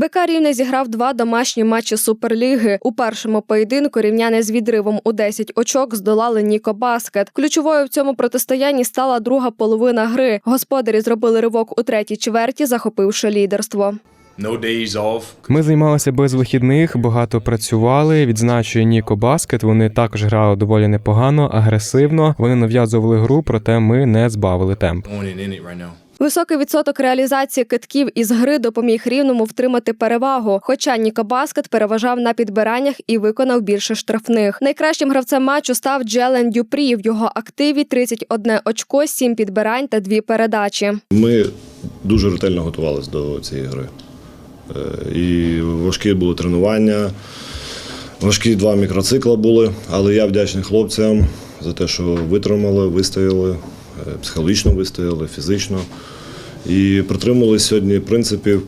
БК Рівне зіграв два домашні матчі Суперліги. У першому поєдинку рівняни з відривом у 10 очок здолали Ніко Баскет. Ключовою в цьому протистоянні стала друга половина гри. Господарі зробили ривок у третій чверті, захопивши лідерство. Ми займалися без вихідних, багато працювали. Відзначує Ніко Баскет. Вони також грали доволі непогано, агресивно. Вони нав'язували гру, проте ми не збавили темп. Високий відсоток реалізації китків із гри допоміг рівному втримати перевагу. Хоча Ніко Баскет переважав на підбираннях і виконав більше штрафних. Найкращим гравцем матчу став Джелен Дюпрі. В його активі 31 очко, 7 підбирань та 2 передачі. Ми дуже ретельно готувалися до цієї гри. Е, І важкі були тренування, важкі два мікроцикла були, але я вдячний хлопцям за те, що витримали, вистояли, психологічно вистояли, фізично. І притримувалися сьогодні принципів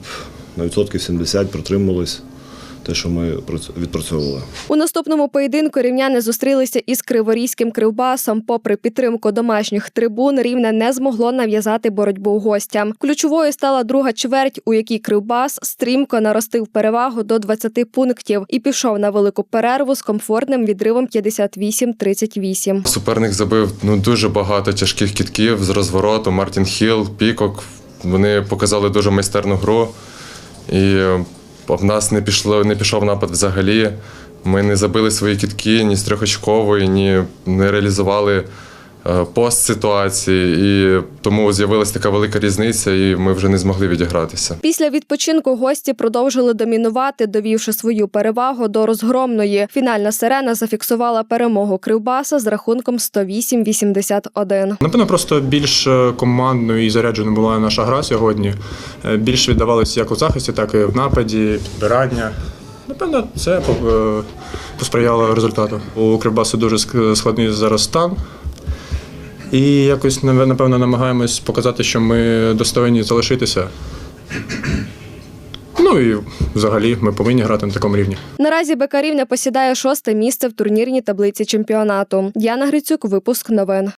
на відсотків 70 притримувались те, що ми відпрацьовували. У наступному поєдинку рівняни зустрілися із криворізьким кривбасом. Попри підтримку домашніх трибун, рівне не змогло нав'язати боротьбу гостям. Ключовою стала друга чверть, у якій кривбас стрімко наростив перевагу до 20 пунктів і пішов на велику перерву з комфортним відривом 58-38. Суперник забив ну дуже багато тяжких кітків з розвороту. Мартін Хіл, Пікок. Вони показали дуже майстерну гру. І в нас не пішло, не пішов напад взагалі. Ми не забили свої кітки ні з трьохочкової, ні не реалізували е, пост ситуації. І тому з'явилася така велика різниця, і ми вже не змогли відігратися. Після відпочинку гості продовжили домінувати, довівши свою перевагу до розгромної. Фінальна сирена зафіксувала перемогу Кривбаса з рахунком 108-81. Напевно, просто більш е, командною і зарядженою була наша гра сьогодні. Е, Більш віддавалося як у захисті, так і в нападі, підбирання. Напевно, це посприяло результату. У Кривбасу дуже складний зараз стан. І якось напевно намагаємось показати, що ми достойні залишитися. Ну і взагалі ми повинні грати на такому рівні. Наразі БК Рівне посідає шосте місце в турнірній таблиці чемпіонату. Діана Грицюк, випуск новин.